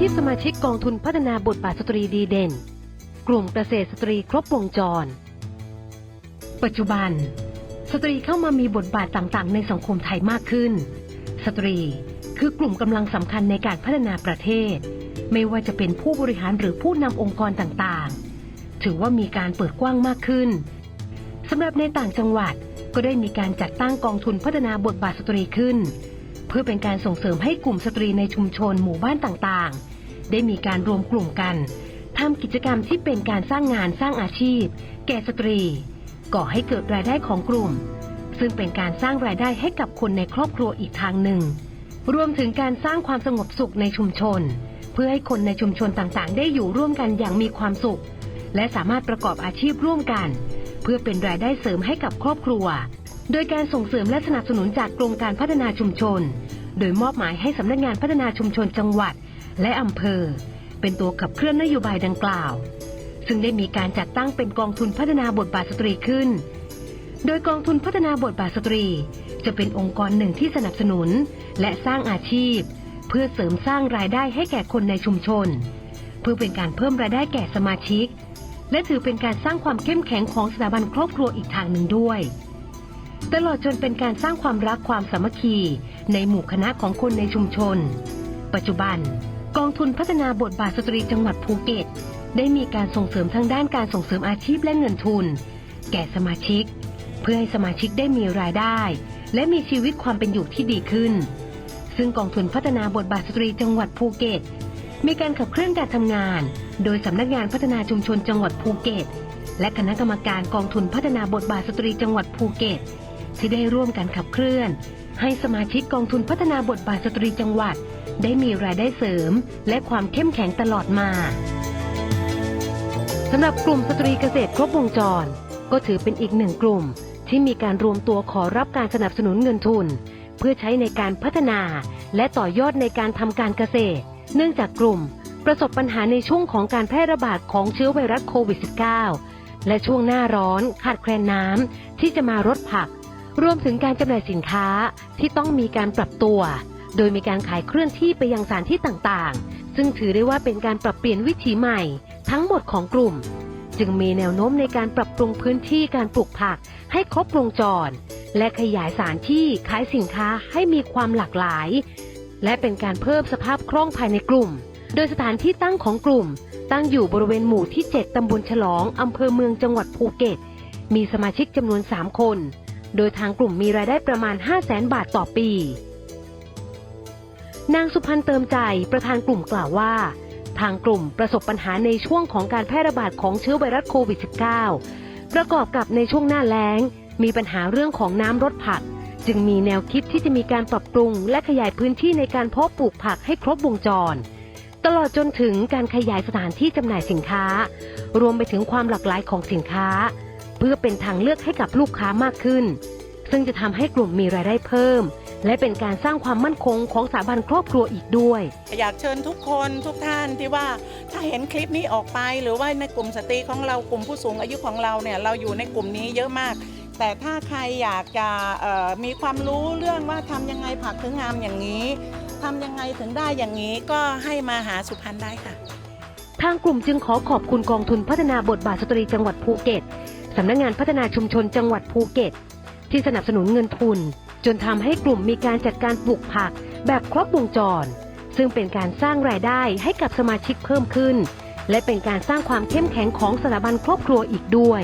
ชีพสมาชิกกองทุนพัฒนาบทบาทสตรีดีเด่น กลุ่มเกษตรสตรีครบวงจร ปัจจุบัน สตรีเข้ามามีบทบาทต่างๆ ในสังคมไทยมากขึ้น สตรีคือกลุ่มกำลังสำคัญในการพัฒนาประเทศ ไม่ว่าจะเป็นผู้บริหารหรือผู้นำองค์กรต่างๆ ถือว่ามีการเปิดกว้างมากขึ้นสำหรับในต่างจังหวัดก็ได้มีการจัดตั้งกองทุนพัฒนาบทบาทสตรีขึ้น เพื่อเป็นการส่งเสริมให้กลุ่มสตรีในชุมชนหมู่บ้านต่างๆ ได้มีการรวมกลุ่มกันทำกิจกรรมที่เป็นการสร้างงานสร้างอาชีพ แก่สตรี ก่อให้เกิดรายได้ของกลุ่ม ซึ่งเป็นการสร้างรายได้ให้กับคนในครอบครัวอีกทางหนึ่ง รวมถึงการสร้างความสงบสุขในชุมชน เพื่อให้คนในชุมชนต่างๆ ได้อยู่ร่วมกันอย่างมีความสุข และสามารถประกอบอาชีพร่วมกัน เพื่อเป็นรายได้เสริมให้กับครอบครัว โดยการส่งเสริมและสนับสนุนจากกรมการพัฒนาชุมชน โดยมอบหมายให้สำนักงานพัฒนาชุมชนจังหวัด และอำเภอ เป็นตัวขับเคลื่อนนโยบายดังกล่าว ซึ่งได้มีการจัดตั้งเป็นกองทุนพัฒนาบทบาทสตรีขึ้น โดยกองทุนพัฒนาบทบาทสตรี จะเป็นองค์กรหนึ่งที่สนับสนุนและสร้างอาชีพ เพื่อเสริมสร้างรายได้ให้แก่คนในชุมชน เพื่อเป็นการเพิ่มรายได้แก่สมาชิก และถือเป็นการสร้างความเข้มแข็งของสถาบันครอบครัวอีกทางหนึ่งด้วยตลอดจนเป็นการสร้างความรักความสามัคคีในหมู่คณะของคนในชุมชน ปัจจุบัน กองทุนพัฒนาบทบาทสตรีจังหวัดภูเก็ต ได้มีการส่งเสริมทางด้านการส่งเสริมอาชีพและเงินทุน แก่สมาชิก เพื่อให้สมาชิกได้มีรายได้ และมีชีวิตความเป็นอยู่ที่ดีขึ้น ซึ่งกองทุนพัฒนาบทบาทสตรีจังหวัดภูเก็ต มีการขับเคลื่อนการทำงาน โดยสำนักงานพัฒนาชุมชนจังหวัดภูเก็ต และคณะกรรมการกองทุนพัฒนาบทบาทสตรีจังหวัดภูเก็ต ที่ได้ร่วมกันขับเคลื่อน ให้สมาชิกกองทุนพัฒนาบทบาทสตรีจังหวัด ได้มีรายได้เสริม และความเข้มแข็งตลอดมาสำหรับกลุ่มสตรีเกษตรครบวงจร ก็ถือเป็นอีกหนึ่งกลุ่ม ที่มีการรวมตัวขอรับการสนับสนุนเงินทุน เพื่อใช้ในการพัฒนา และต่อยอดในการทำการเกษตร เนื่องจากกลุ่ม ประสบปัญหาในช่วงของการแพร่ระบาดของเชื้อไวรัสโควิด -19 และช่วงหน้าร้อนขาดแคลนน้ำที่จะมารดผักรวมถึงการจำหน่ายสินค้าที่ต้องมีการปรับตัว โดยมีการขายเคลื่อนที่ไปยังสถานที่ต่างๆ ซึ่งถือได้ว่าเป็นการปรับเปลี่ยนวิถีใหม่ ทั้งหมดของกลุ่ม จึงมีแนวโน้มในการปรับปรุงพื้นที่การปลูกผักให้ครบวงจร และขยายสถานที่ขายสินค้าให้มีความหลากหลาย และเป็นการเพิ่มสภาพคล่องภายในกลุ่ม โดยสถานที่ตั้งของกลุ่ม ตั้งอยู่บริเวณหมู่ที่ 7 ตำบลฉลอง อำเภอเมืองจังหวัดภูเก็ต มีสมาชิกจำนวน 3 คน โดยทางกลุ่มมีรายได้ประมาณ 5 0 0แสนบาทต่อปี นางสุพันเติมใจประธานกลุ่มกล่าวว่า ทางกลุ่มประสบปัญหาในช่วงของการแพร่ระบาดของเชื้อไวรัสโควิด -19 ประกอบกับในช่วงหน้าแล้ง มีปัญหาเรื่องของน้ำรดผัก จึงมีแนวคิดที่จะมีการปรับปรุง และขยายพื้นที่ในการเพาะปลูกผักให้ครบวงจร ตลอดจนถึงการขยายสถานที่จำหน่ายสินค้า รวมไปถึงความหลากหลายของสินค้า เพื่อเป็นทางเลือกให้กับลูกค้ามากขึ้น ซึ่งจะทำให้กลุ่มมีรายได้เพิ่ม และเป็นการสร้างความมั่นคงของสถาบันครอบครัวอีกด้วย อยากเชิญทุกคนทุกท่านที่ว่าถ้าเห็นคลิปนี้ออกไป หรือว่าในกลุ่มสตรีของเรากลุ่มผู้สูงอายุของเราเนี่ยเราอยู่ในกลุ่มนี้เยอะมาก แต่ถ้าใครอยากจะเอ่อมีความรู้เรื่องว่าทำยังไงผักถึงงามอย่างนี้ทำยังไงถึงได้อย่างนี้ก็ให้มาหาสุพรรณได้ค่ะ ทางกลุ่มจึงขอขอบคุณกองทุนพัฒนาบทบาทสตรีจังหวัดภูเก็ตสำนักงงานพัฒนาชุมชนจังหวัดภูเก็ต ที่สนับสนุนเงินทุน จนทำให้กลุ่มมีการจัดการปลูกผักแบบครบวงจร ซึ่งเป็นการสร้างรายได้ให้กับสมาชิกเพิ่มขึ้น และเป็นการสร้างความเข้มแข็งของสถาบันครอบครัวอีกด้วย